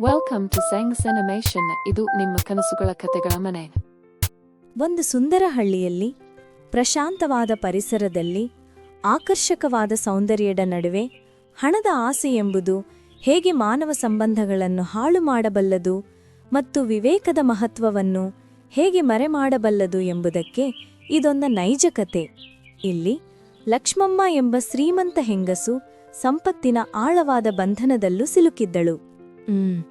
Welcome to ಸೆಂಗ್ಸ್ animation ಇದು ನಿಮ್ಮ ಕನಸುಗಳ ಕಥೆಗಳ ಮನೆ. ಒಂದು ಸುಂದರ ಹಳ್ಳಿಯಲ್ಲಿ ಪ್ರಶಾಂತವಾದ ಪರಿಸರದಲ್ಲಿ, ಆಕರ್ಷಕವಾದ ಸೌಂದರ್ಯದ ನಡುವೆ ಹಣದ ಆಸೆ ಎಂಬುದು ಹೇಗೆ ಮಾನವ ಸಂಬಂಧಗಳನ್ನು ಹಾಳು ಮಾಡಬಲ್ಲದು ಮತ್ತು ವಿವೇಕದ ಮಹತ್ವವನ್ನು ಹೇಗೆ ಮರೆಮಾಡಬಲ್ಲದು ಎಂಬುದಕ್ಕೆ ಇದೊಂದು ನೈಜ ಕತೆ ಇಲ್ಲಿ ಲಕ್ಷ್ಮಮ್ಮ ಎಂಬ ಶ್ರೀಮಂತ ಹೆಂಗಸು ಸಂಪತ್ತಿನ ಆಳವಾದ ಬಂಧನದಲ್ಲೂ ಸಿಲುಕಿದ್ದಳು. ಹ್ಮ್.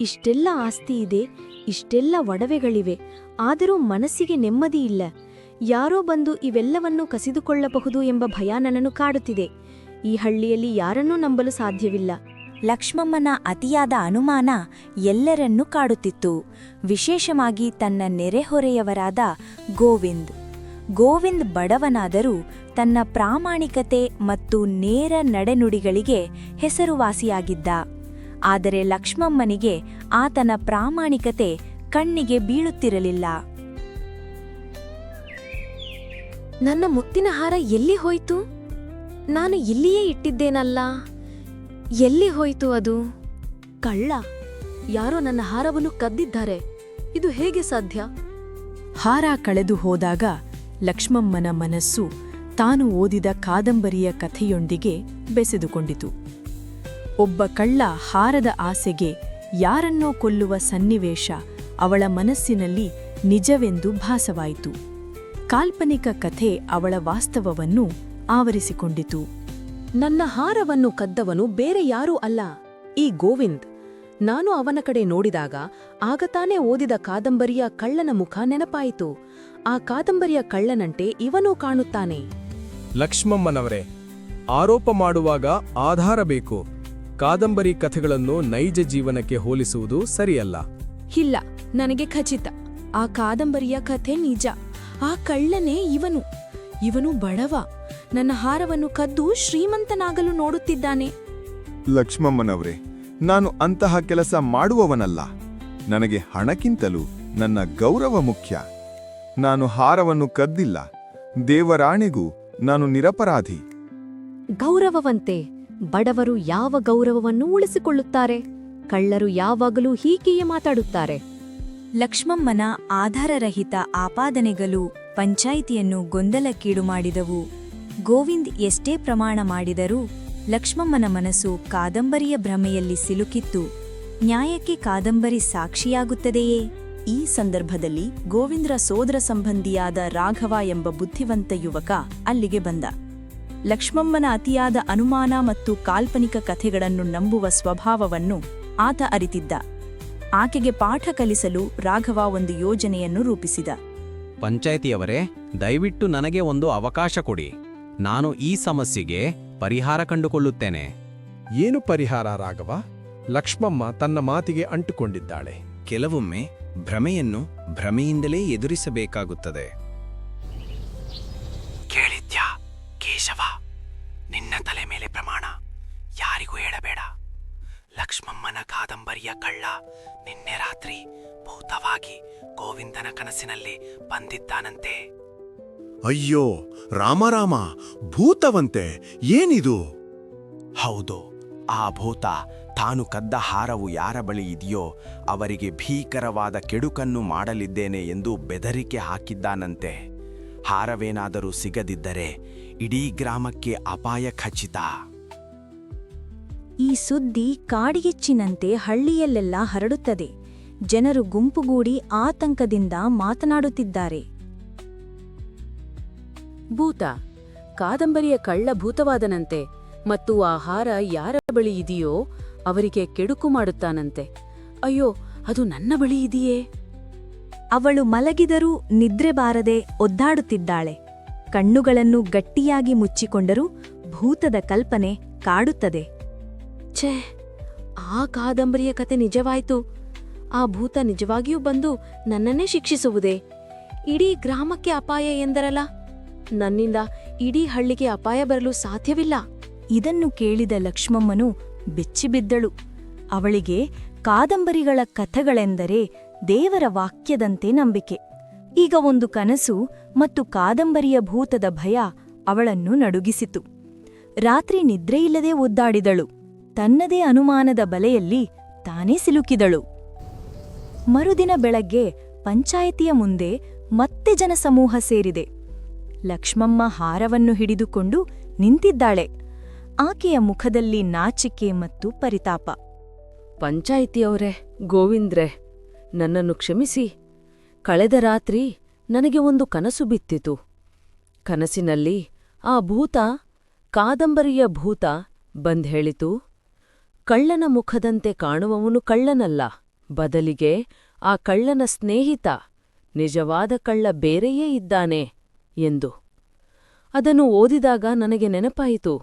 ಇಷ್ಟೆಲ್ಲ ಆಸ್ತಿ ಇದೆ, ಇಷ್ಟೆಲ್ಲ ಒಡವೆಗಳಿವೆ, ಆದರೂ ಮನಸ್ಸಿಗೆ ನೆಮ್ಮದಿ ಇಲ್ಲ. ಯಾರೋ ಬಂದು ಇವೆಲ್ಲವನ್ನೂ ಕಸಿದುಕೊಳ್ಳಬಹುದು ಎಂಬ ಭಯ ನನ್ನನ್ನು ಕಾಡುತ್ತಿದೆ. ಈ ಹಳ್ಳಿಯಲ್ಲಿ ಯಾರನ್ನೂ ನಂಬಲು ಸಾಧ್ಯವಿಲ್ಲ. ಲಕ್ಷ್ಮಮ್ಮನ ಅತಿಯಾದ ಅನುಮಾನ ಎಲ್ಲರನ್ನೂ ಕಾಡುತ್ತಿತ್ತು. ವಿಶೇಷವಾಗಿ ತನ್ನ ನೆರೆಹೊರೆಯವರಾದ ಗೋವಿಂದ್. ಗೋವಿಂದ್ ಬಡವನಾದರೂ ತನ್ನ ಪ್ರಾಮಾಣಿಕತೆ ಮತ್ತು ನೇರ ನಡೆನುಡಿಗಳಿಗೆ ಹೆಸರುವಾಸಿಯಾಗಿದ್ದ. ಆದರೆ ಲಕ್ಷ್ಮಮ್ಮನಿಗೆ ಆತನ ಪ್ರಾಮಾಣಿಕತೆ ಕಣ್ಣಿಗೆ ಬೀಳುತ್ತಿರಲಿಲ್ಲ. ನನ್ನ ಮುತ್ತಿನ ಹಾರ ಎಲ್ಲಿ ಹೋಯ್ತು? ನಾನು ಇಲ್ಲಿಯೇ ಇಟ್ಟಿದ್ದೇನಲ್ಲ? ಎಲ್ಲಿ ಹೋಯ್ತು ಅದು? ಕಳ್ಳ ಯಾರೋ ನನ್ನ ಹಾರವನ್ನು ಕದ್ದಿದ್ದಾರೆ. ಇದು ಹೇಗೆ ಸಾಧ್ಯ? ಹಾರ ಕಳೆದು ಹೋದಾಗ ಲಕ್ಷ್ಮಮ್ಮನ ಮನಸ್ಸು ತಾನು ಓದಿದ ಕಾದಂಬರಿಯ ಕಥೆಯೊಂದಿಗೆ ಬೆಸೆದುಕೊಂಡಿತು. ಒಬ್ಬ ಕಳ್ಳ ಹಾರದ ಆಸೆಗೆ ಯಾರನ್ನೋ ಕೊಲ್ಲುವ ಸನ್ನಿವೇಶ ಅವಳ ಮನಸ್ಸಿನಲ್ಲಿ ನಿಜವೆಂದು ಭಾಸವಾಯಿತು. ಕಾಲ್ಪನಿಕ ಕಥೆ ಅವಳ ವಾಸ್ತವವನ್ನು ಆವರಿಸಿಕೊಂಡಿತು. ನನ್ನ ಹಾರವನ್ನು ಕದ್ದವನು ಬೇರೆ ಯಾರೂ ಅಲ್ಲ. ಈ ಗೋವಿಂದ್, ನಾನು ಅವನ ಕಡೆ ನೋಡಿದಾಗ ಆಗ ತಾನೇ ಓದಿದ ಕಾದಂಬರಿಯ ಕಳ್ಳನ ಮುಖ ನೆನಪಾಯಿತು. ಆ ಕಾದಂಬರಿಯ ಕಳ್ಳನಂತೆ ಇವನೂ ಕಾಣುತ್ತಾನೆ. ಲಕ್ಷ್ಮಮ್ಮನವರೇ, ಆರೋಪ ಮಾಡುವಾಗ ಆಧಾರ ಬೇಕು. ಕಾದಂಬರಿ ಕಥೆಗಳನ್ನು ನೈಜ ಜೀವನಕ್ಕೆ ಹೋಲಿಸುವುದು ಸರಿಯಲ್ಲ. ಇಲ್ಲ ನನಗೆ ಖಚಿತ. ಆ ಕಾದಂಬರಿಯ ಕಥೆ ನಿಜ. ಆ ಕಳ್ಳನೇ ಇವನು. ಇವನು ಬಡವ. ನನ್ನ ಹಾರವನ್ನು ಕದ್ದು ಶ್ರೀಮಂತನಾಗಲು ನೋಡುತ್ತಿದ್ದಾನೆ. ಲಕ್ಷ್ಮಮ್ಮನವರೇ ನಾನು ಅಂತಹ ಕೆಲಸ ಮಾಡುವವನಲ್ಲ. ನನಗೆ ಹಣಕ್ಕಿಂತಲೂ ನನ್ನ ಗೌರವ ಮುಖ್ಯ. ನಾನು ಹಾರವನ್ನು ಕದ್ದಿಲ್ಲ. ದೇವರಾಣೆಗೂ ನಾನು ನಿರಪರಾಧಿ. ಗೌರವವಂತೆ. ಬಡವರು ಯಾವ ಗೌರವವನ್ನು ಉಳಿಸಿಕೊಳ್ಳುತ್ತಾರೆ? ಕಳ್ಳರು ಯಾವಾಗಲೂ ಹೀಗೆಯೇ ಮಾತಾಡುತ್ತಾರೆ. ಲಕ್ಷ್ಮಮ್ಮನ ಆಧಾರರಹಿತ ಆಪಾದನೆಗಳು ಪಂಚಾಯಿತಿಯನ್ನು ಗೊಂದಲಕ್ಕೀಡು ಮಾಡಿದವು. ಗೋವಿಂದ್ ಎಷ್ಟೇ ಪ್ರಮಾಣ ಮಾಡಿದರೂ ಲಕ್ಷ್ಮಮ್ಮನ ಮನಸ್ಸು ಕಾದಂಬರಿಯ ಭ್ರಮೆಯಲ್ಲಿ ಸಿಲುಕಿತ್ತು. ನ್ಯಾಯಕ್ಕೆ ಕಾದಂಬರಿ ಸಾಕ್ಷಿಯಾಗುತ್ತದೆಯೇ? ಈ ಸಂದರ್ಭದಲ್ಲಿ ಗೋವಿಂದ್ರ ಸೋದರ ಸಂಬಂಧಿಯಾದ ರಾಘವ ಎಂಬ ಬುದ್ಧಿವಂತ ಯುವಕ ಅಲ್ಲಿಗೆ ಬಂದ. ಲಕ್ಷ್ಮಮ್ಮನ ಅತಿಯಾದ ಅನುಮಾನ ಮತ್ತು ಕಾಲ್ಪನಿಕ ಕಥೆಗಳನ್ನು ನಂಬುವ ಸ್ವಭಾವವನ್ನು ಆತ ಅರಿತಿದ್ದ. ಆಕೆಗೆ ಪಾಠ ಕಲಿಸಲು ರಾಘವ ಒಂದು ಯೋಜನೆಯನ್ನು ರೂಪಿಸಿದ. ಪಂಚಾಯಿತಿಯವರೇ ದಯವಿಟ್ಟು ನನಗೆ ಒಂದು ಅವಕಾಶ ಕೊಡಿ. ನಾನು ಈ ಸಮಸ್ಯೆಗೆ ಪರಿಹಾರ ಕಂಡುಕೊಳ್ಳುತ್ತೇನೆ. ಏನು ಪರಿಹಾರ ರಾಘವ? ಲಕ್ಷ್ಮಮ್ಮ ತನ್ನ ಮಾತಿಗೆ ಅಂಟುಕೊಂಡಿದ್ದಾಳೆ. ಕೆಲವೊಮ್ಮೆ ಭ್ರಮೆಯನ್ನು ಭ್ರಮೆಯಿಂದಲೇ ಎದುರಿಸಬೇಕಾಗುತ್ತದೆ. ಲಕ್ಷ್ಮಮ್ಮನ ಕಾದಂಬರಿಯ ಕಳ್ಳ. ನಿನ್ನೆ ರಾತ್ರಿ ಭೂತವಾಗಿ ಗೋವಿಂದನ ಕನಸಿನಲ್ಲಿ ಬಂದಿದ್ದಾನಂತೆ. ಅಯ್ಯೋ ರಾಮರಾಮ ಭೂತವಂತೆ ಏನಿದು? ಹೌದು ಆ ಭೂತ ತಾನು ಕದ್ದ ಹಾರವು ಯಾರ ಬಳಿ ಇದೆಯೋ ಅವರಿಗೆ ಭೀಕರವಾದ ಕೆಡುಕನ್ನು ಮಾಡಲಿದ್ದೇನೆ ಎಂದು ಬೆದರಿಕೆ ಹಾಕಿದ್ದಾನಂತೆ. ಹಾರವೇನಾದರೂ ಸಿಗದಿದ್ದರೆ ಇಡೀ ಗ್ರಾಮಕ್ಕೆ ಅಪಾಯ ಖಚಿತ. ಈ ಸುದ್ದಿ ಕಾಡಿಗೆಚ್ಚಿನಂತೆ ಹಳ್ಳಿಯಲ್ಲೆಲ್ಲ ಹರಡುತ್ತದೆ. ಜನರು ಗುಂಪುಗೂಡಿ ಆತಂಕದಿಂದ ಮಾತನಾಡುತ್ತಿದ್ದಾರೆ. ಭೂತ ಕಾದಂಬರಿಯ ಕಳ್ಳ ಭೂತವಾದನಂತೆ ಮತ್ತು ಆಹಾರ ಹಾರ ಯಾರ ಬಳಿ ಇದೆಯೋ ಅವರಿಗೆ ಕೆಡುಕು ಮಾಡುತ್ತಾನಂತೆ. ಅಯ್ಯೋ ಅದು ನನ್ನ ಬಳಿ ಇದೆಯೇ? ಅವಳು ಮಲಗಿದರೂ ನಿದ್ರೆ ಬಾರದೆ ಒದ್ದಾಡುತ್ತಿದ್ದಾಳೆ. ಕಣ್ಣುಗಳನ್ನು ಗಟ್ಟಿಯಾಗಿ ಮುಚ್ಚಿಕೊಂಡರೂ ಭೂತದ ಕಲ್ಪನೆ ಕಾಡುತ್ತದೆ. ಛೇ ಆ ಕಾದಂಬರಿಯ ಕತೆ ನಿಜವಾಯ್ತು. ಆ ಭೂತ ನಿಜವಾಗಿಯೂ ಬಂದು ನನ್ನನ್ನೇ ಶಿಕ್ಷಿಸುವುದೇ? ಇಡೀ ಗ್ರಾಮಕ್ಕೆ ಅಪಾಯ ಎಂದರಲ್ಲ? ನನ್ನಿಂದ ಇಡೀ ಹಳ್ಳಿಗೆ ಅಪಾಯ ಬರಲು ಸಾಧ್ಯವಿಲ್ಲ. ಇದನ್ನು ಕೇಳಿದ ಲಕ್ಷ್ಮಮ್ಮನು ಬೆಚ್ಚಿಬಿದ್ದಳು ಅವಳಿಗೆ ಕಾದಂಬರಿಗಳ ಕಥೆಗಳೆಂದರೆ ದೇವರ ವಾಕ್ಯದಂತೆ ನಂಬಿಕೆ. ಈಗ ಒಂದು ಕನಸು ಮತ್ತು ಕಾದಂಬರಿಯ ಭೂತದ ಭಯ ಅವಳನ್ನು ನಡುಗಿಸಿತು. ರಾತ್ರಿ ನಿದ್ರೆಯಿಲ್ಲದೆ ಒದ್ದಾಡಿದಳು. ತನ್ನದೇ ಅನುಮಾನದ ಬಲೆಯಲ್ಲಿ ತಾನೇ ಸಿಲುಕಿದಳು. ಮರುದಿನ ಬೆಳಗ್ಗೆ ಪಂಚಾಯಿತಿಯ ಮುಂದೆ ಮತ್ತೆ ಜನಸಮೂಹ ಸೇರಿದೆ. ಲಕ್ಷ್ಮಮ್ಮ ಹಾರವನ್ನು ಹಿಡಿದುಕೊಂಡು ನಿಂತಿದ್ದಾಳೆ. ಆಕೆಯ ಮುಖದಲ್ಲಿ ನಾಚಿಕೆ ಮತ್ತು ಪರಿತಾಪ. ಪಂಚಾಯಿತಿಯವರೇ, ಗೋವಿಂದ್ರೆ, ನನ್ನನ್ನು ಕ್ಷಮಿಸಿ. ಕಳೆದ ರಾತ್ರಿ ನನಗೆ ಒಂದು ಕನಸು ಬಿತ್ತಿತು. ಕನಸಿನಲ್ಲಿ ಆ ಭೂತ, ಕಾದಂಬರಿಯ ಭೂತ ಬಂದ್ ಹೇಳಿತು. ಕಳ್ಳನ ಮುಖದಂತೆ ಕಾಣುವವನು ಕಳ್ಳನಲ್ಲ. ಬದಲಿಗೆ ಆ ಕಳ್ಳನ ಸ್ನೇಹಿತ ನಿಜವಾದ ಕಳ್ಳ ಬೇರೆಯೇ ಇದ್ದಾನೆ ಎಂದು. ಅದನ್ನು ಓದಿದಾಗ ನನಗೆ ನೆನಪಾಯಿತು.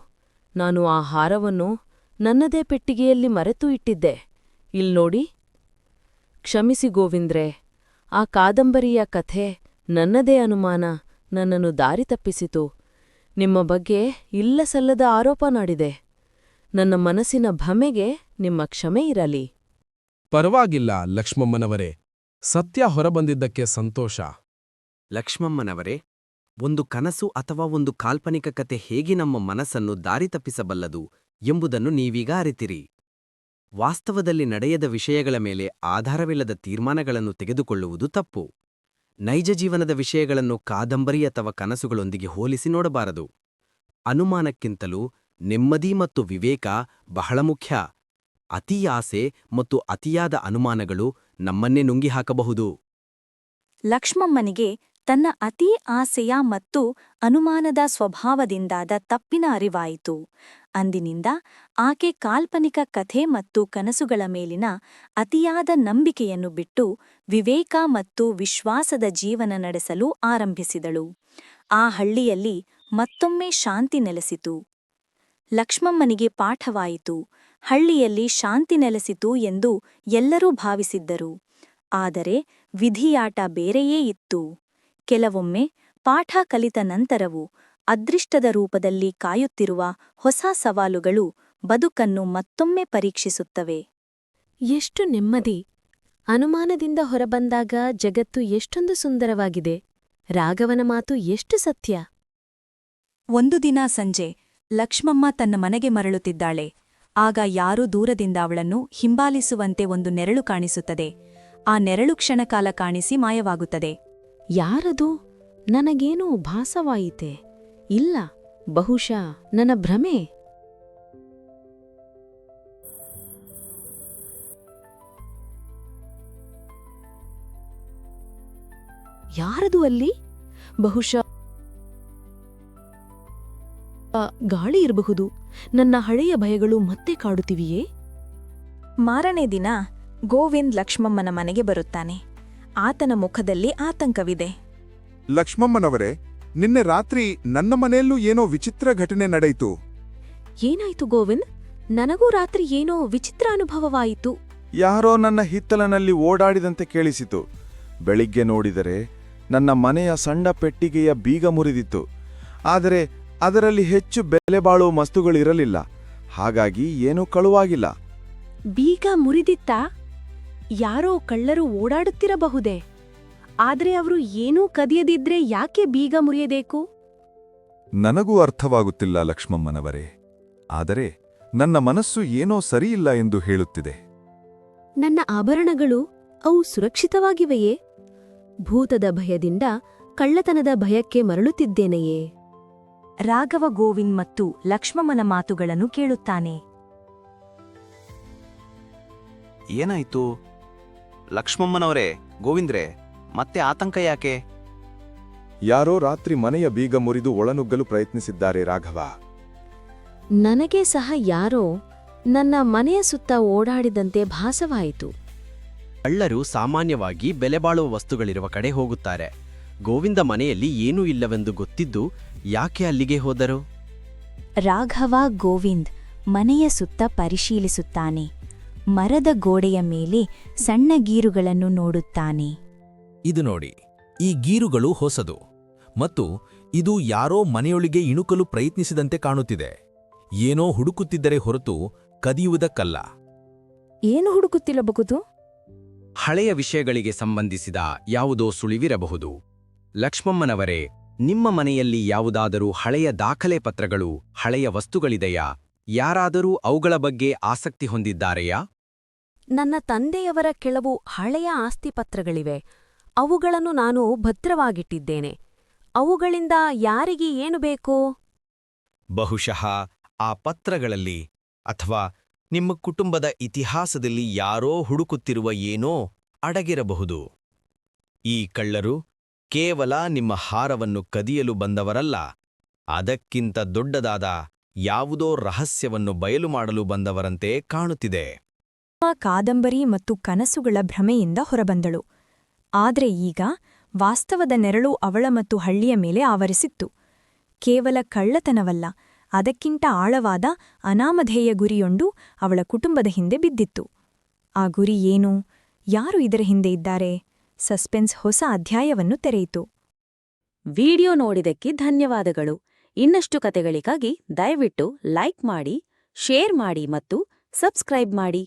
ನಾನು ಆ ಹಾರವನ್ನು ನನ್ನದೇ ಪೆಟ್ಟಿಗೆಯಲ್ಲಿ ಮರೆತು ಇಟ್ಟಿದ್ದೆ. ಇಲ್ನೋಡಿ ಕ್ಷಮಿಸಿ ಗೋವಿಂದ್ರೆ, ಆ ಕಾದಂಬರಿಯ ಕಥೆ ನನ್ನದೇ ಅನುಮಾನ, ನನ್ನನ್ನು ದಾರಿ ತಪ್ಪಿಸಿತು. ನಿಮ್ಮ ಬಗ್ಗೆ ಇಲ್ಲಸಲ್ಲದ ಆರೋಪ ನಾಡಿದೆ. ನನ್ನ ಮನಸ್ಸಿನ ಭಮೆಗೆ ನಿಮ್ಮ ಕ್ಷಮೆ ಇರಲಿ. ಪರವಾಗಿಲ್ಲ ಲಕ್ಷ್ಮಮ್ಮನವರೇ ಸತ್ಯ ಹೊರಬಂದಿದ್ದಕ್ಕೆ ಸಂತೋಷ. ಲಕ್ಷ್ಮಮ್ಮನವರೇ ಒಂದು ಕನಸು ಅಥವಾ ಒಂದು ಕಾಲ್ಪನಿಕ ಕತೆ ಹೇಗೆ ನಮ್ಮ ಮನಸ್ಸನ್ನು ದಾರಿ ತಪ್ಪಿಸಬಲ್ಲದು ಎಂಬುದನ್ನು ನೀವೀಗ ಅರಿತಿರಿ. ವಾಸ್ತವದಲ್ಲಿ ನಡೆಯದ ವಿಷಯಗಳ ಮೇಲೆ ಆಧಾರವಿಲ್ಲದ ತೀರ್ಮಾನಗಳನ್ನು ತೆಗೆದುಕೊಳ್ಳುವುದು ತಪ್ಪು. ನೈಜ ಜೀವನದ ವಿಷಯಗಳನ್ನು ಕಾದಂಬರಿ ಅಥವಾ ಕನಸುಗಳೊಂದಿಗೆ ಹೋಲಿಸಿ ನೋಡಬಾರದು. ಅನುಮಾನಕ್ಕಿಂತಲೂ ನೆಮ್ಮದಿ ಮತ್ತು ವಿವೇಕ ಬಹಳ ಮುಖ್ಯ. ಅತೀ ಆಸೆ ಮತ್ತು ಅತಿಯಾದ ಅನುಮಾನಗಳು ನಮ್ಮನ್ನೇ ನುಂಗಿಹಾಕಬಹುದು. ಲಕ್ಷ್ಮಮ್ಮನಿಗೆ ತನ್ನ ಅತೀ ಆಸೆಯ ಮತ್ತು ಅನುಮಾನದ ಸ್ವಭಾವದಿಂದಾದ ತಪ್ಪಿನ ಅರಿವಾಯಿತು. ಅಂದಿನಿಂದ ಆಕೆ ಕಾಲ್ಪನಿಕ ಕಥೆ ಮತ್ತು ಕನಸುಗಳ ಮೇಲಿನ ಅತಿಯಾದ ನಂಬಿಕೆಯನ್ನು ಬಿಟ್ಟು ವಿವೇಕ ಮತ್ತು ವಿಶ್ವಾಸದ ಜೀವನ ನಡೆಸಲು ಆರಂಭಿಸಿದಳು. ಆ ಹಳ್ಳಿಯಲ್ಲಿ ಮತ್ತೊಮ್ಮೆ ಶಾಂತಿ ನೆಲೆಸಿತು. ಲಕ್ಷ್ಮಮ್ಮನಿಗೆ ಪಾಠವಾಯಿತು. ಹಳ್ಳಿಯಲ್ಲಿ ಶಾಂತಿ ನೆಲೆಸಿತು ಎಂದು ಎಲ್ಲರೂ ಭಾವಿಸಿದ್ದರು. ಆದರೆ ವಿಧಿಯಾಟ ಬೇರೆಯೇ ಇತ್ತು. ಕೆಲವೊಮ್ಮೆ ಪಾಠ ಕಲಿತ ನಂತರವೂ ಅದೃಷ್ಟದ ರೂಪದಲ್ಲಿ ಕಾಯುತ್ತಿರುವ ಹೊಸ ಸವಾಲುಗಳು ಬದುಕನ್ನು ಮತ್ತೊಮ್ಮೆ ಪರೀಕ್ಷಿಸುತ್ತವೆ. ಎಷ್ಟು ನೆಮ್ಮದಿ! ಅನುಮಾನದಿಂದ ಹೊರಬಂದಾಗ ಜಗತ್ತು ಎಷ್ಟೊಂದು ಸುಂದರವಾಗಿದೆ. ರಾಘವನ ಮಾತು ಎಷ್ಟು ಸತ್ಯ! ಒಂದು ದಿನ ಸಂಜೆ ಲಕ್ಷ್ಮಮ್ಮ ತನ್ನ ಮನೆಗೆ ಮರಳುತ್ತಿದ್ದಾಳೆ. ಆಗ ಯಾರೂ ದೂರದಿಂದ ಅವಳನ್ನು ಹಿಂಬಾಲಿಸುವಂತೆ ಒಂದು ನೆರಳು ಕಾಣಿಸುತ್ತದೆ. ಆ ನೆರಳು ಕ್ಷಣಕಾಲ ಕಾಣಿಸಿ ಮಾಯವಾಗುತ್ತದೆ. ಯಾರದು? ನನಗೇನೂ ಭಾಸವಾಯಿತೆ. ಇಲ್ಲ, ಬಹುಶಃ ನನ್ನ ಭ್ರಮೆ. ಯಾರದು ಅಲ್ಲಿ? ಬಹುಶಃ ಗಾಳಿ ಇರಬಹುದು. ನನ್ನ ಹಳೆಯ ಭಯಗಳು ಮತ್ತೆ ಕಾಡುತ್ತಿವೆಯೇ? ಮಾರನೇ ದಿನ ಗೋವಿಂದ್ ಲಕ್ಷ್ಮಮ್ಮನ ಮನೆಗೆ ಬರುತ್ತಾನೆ. ಆತನ ಮುಖದಲ್ಲಿ ಆತಂಕವಿದೆ. ಲಕ್ಷ್ಮಮ್ಮನವರೇ ನಿನ್ನೆ ರಾತ್ರಿ ನನ್ನ ಮನೆಯಲ್ಲೂ ಏನೋ ವಿಚಿತ್ರ ಘಟನೆ ನಡೆಯಿತು. ಏನಾಯ್ತು ಗೋವಿಂದ್? ನನಗೂ ರಾತ್ರಿ ಏನೋ ವಿಚಿತ್ರ ಅನುಭವವಾಯಿತು. ಯಾರೋ ನನ್ನ ಹಿತ್ತಲನಲ್ಲಿ ಓಡಾಡಿದಂತೆ ಕೇಳಿಸಿತು. ಬೆಳಿಗ್ಗೆ ನೋಡಿದರೆ ನನ್ನ ಮನೆಯ ಸಣ್ಣ ಪೆಟ್ಟಿಗೆಯ ಬೀಗ ಮುರಿದಿತ್ತು. ಆದರೆ ಅದರಲ್ಲಿ ಹೆಚ್ಚು ಬೆಲೆ ಬಾಳುವ ಮಸ್ತುಗಳಿರಲಿಲ್ಲ ಹಾಗಾಗಿ ಏನೂ ಕಳುವಾಗಿಲ್ಲ. ಬೀಗ ಮುರಿದಿತ್ತಾ ಯಾರೋ ಕಳ್ಳರು ಓಡಾಡುತ್ತಿರಬಹುದೇ? ಆದರೆ ಅವರು ಏನೂ ಕದಿಯದಿದ್ರೆ ಯಾಕೆ ಬೀಗ ಮುರಿಯಬೇಕು? ನನಗೂ ಅರ್ಥವಾಗುತ್ತಿಲ್ಲ ಲಕ್ಷ್ಮಮ್ಮನವರೇ. ಆದರೆ ನನ್ನ ಮನಸ್ಸು ಏನೋ ಸರಿಯಿಲ್ಲ ಎಂದು ಹೇಳುತ್ತಿದೆ. ನನ್ನ ಆಭರಣಗಳು ಅವು ಸುರಕ್ಷಿತವಾಗಿವೆಯೇ? ಭೂತದ ಭಯದಿಂದ ಕಳ್ಳತನದ ಭಯಕ್ಕೆ ಮರಳುತ್ತಿದ್ದೇನೆಯೇ? ರಾಘವ ಗೋವಿಂದ್ ಮತ್ತು ಲಕ್ಷ್ಮಮ್ಮನ ಮಾತುಗಳನ್ನು ಕೇಳುತ್ತಾನೆ. ಏನಾಯ್ತು? ಲಕ್ಷ್ಮಮ್ಮನವರೇ ಗೋವಿಂದ್ರೆ ಮತ್ತೆ ಆತಂಕ ಯಾಕೆ? ಯಾರೋ ರಾತ್ರಿ ಮನೆಯ ಬೀಗ ಮುರಿದು ಒಳನುಗ್ಗಲು ಪ್ರಯತ್ನಿಸಿದ್ದಾರೆ ರಾಘವ. ನನಗೆ ಸಹ ಯಾರೋ ನನ್ನ ಮನೆಯ ಸುತ್ತ ಓಡಾಡಿದಂತೆ ಭಾಸವಾಯಿತು. ಕಳ್ಳರು ಸಾಮಾನ್ಯವಾಗಿ ಬೆಲೆಬಾಳುವ ವಸ್ತುಗಳಿರುವ ಕಡೆ ಹೋಗುತ್ತಾರೆ. ಗೋವಿಂದ ಮನೆಯಲ್ಲಿ ಏನೂ ಇಲ್ಲವೆಂದು ಗೊತ್ತಿದ್ದು ಯಾಕೆ ಅಲ್ಲಿಗೆ ಹೋದರು? ರಾಘವ ಗೋವಿಂದ್ ಮನೆಯ ಸುತ್ತ ಪರಿಶೀಲಿಸುತ್ತಾನೆ. ಮರದ ಗೋಡೆಯ ಮೇಲೆ ಸಣ್ಣ ಗೀರುಗಳನ್ನು ನೋಡುತ್ತಾನೆ. ಇದು ನೋಡಿ ಈ ಗೀರುಗಳು ಹೊಸದು ಮತ್ತು ಇದು ಯಾರೋ ಮನೆಯೊಳಗೆ ಇಣುಕಲು ಪ್ರಯತ್ನಿಸಿದಂತೆ ಕಾಣುತ್ತಿದೆ. ಏನೋ ಹುಡುಕುತ್ತಿದ್ದರೆ ಹೊರತು ಕದಿಯುವುದಕ್ಕಲ್ಲ. ಏನು ಹುಡುಕುತ್ತಿರಬಹುದು ಹಳೆಯ ವಿಷಯಗಳಿಗೆ ಸಂಬಂಧಿಸಿದ ಯಾವುದೋ ಸುಳಿವಿರಬಹುದು. ಲಕ್ಷ್ಮಮ್ಮನವರೇ ನಿಮ್ಮ ಮನೆಯಲ್ಲಿ ಯಾವುದಾದರೂ ಹಳೆಯ ದಾಖಲೆ ಪತ್ರಗಳು ಹಳೆಯ ವಸ್ತುಗಳಿದೆಯಾ? ಯಾರಾದರೂ ಅವುಗಳ ಬಗ್ಗೆ ಆಸಕ್ತಿ ಹೊಂದಿದ್ದಾರೆಯಾ? ನನ್ನ ತಂದೆಯವರ ಕೆಲವು ಹಳೆಯ ಆಸ್ತಿಪತ್ರಗಳಿವೆ ಅವುಗಳನ್ನು ನಾನು ಭದ್ರವಾಗಿಟ್ಟಿದ್ದೇನೆ. ಅವುಗಳಿಂದ ಯಾರಿಗೆ ಏನು ಬೇಕು? ಬಹುಶಃ ಆ ಪತ್ರಗಳಲ್ಲಿ ಅಥವಾ ನಿಮ್ಮ ಕುಟುಂಬದ ಇತಿಹಾಸದಲ್ಲಿ ಯಾರೋ ಹುಡುಕುತ್ತಿರುವ ಏನೋ ಅಡಗಿರಬಹುದು. ಈ ಕಳ್ಳರು ಕೇವಲ ನಿಮ್ಮ ಹಾರವನ್ನು ಕದಿಯಲು ಬಂದವರಲ್ಲ, ಅದಕ್ಕಿಂತ ದೊಡ್ಡದಾದ ಯಾವುದೋ ರಹಸ್ಯವನ್ನು ಬಯಲು ಮಾಡಲು ಬಂದವರಂತೆ ಕಾಣುತ್ತಿದೆ. ಕಾದಂಬರಿ ಮತ್ತು ಕನಸುಗಳ ಭ್ರಮೆಯಿಂದ ಹೊರಬಂದಳು. ಆದರೆ ಈಗ ವಾಸ್ತವದ ನೆರಳು ಅವಳ ಮತ್ತು ಹಳ್ಳಿಯ ಮೇಲೆ ಆವರಿಸಿತ್ತು. ಕೇವಲ ಕಳ್ಳತನವಲ್ಲ, ಅದಕ್ಕಿಂತ ಆಳವಾದ ಅನಾಮಧೇಯ ಗುರಿಯೊಂದು ಅವಳ ಕುಟುಂಬದ ಹಿಂದೆ ಬಿದ್ದಿತ್ತು. ಆ ಗುರಿ ಏನು? ಯಾರು ಇದರ ಹಿಂದೆ ಇದ್ದಾರೆ? ಸಸ್ಪೆನ್ಸ್ ಹೊಸ ಅಧ್ಯಾಯವನ್ನು ತೆರೆಯಿತು. ವಿಡಿಯೋ ನೋಡಿದಕ್ಕೆ ಧನ್ಯವಾದಗಳು. ಇನ್ನಷ್ಟು ಕತೆಗಳಿಗಾಗಿ ದಯವಿಟ್ಟು ಲೈಕ್ ಮಾಡಿ, ಶೇರ್ ಮಾಡಿ ಮತ್ತು ಸಬ್ಸ್ಕ್ರೈಬ್ ಮಾಡಿ.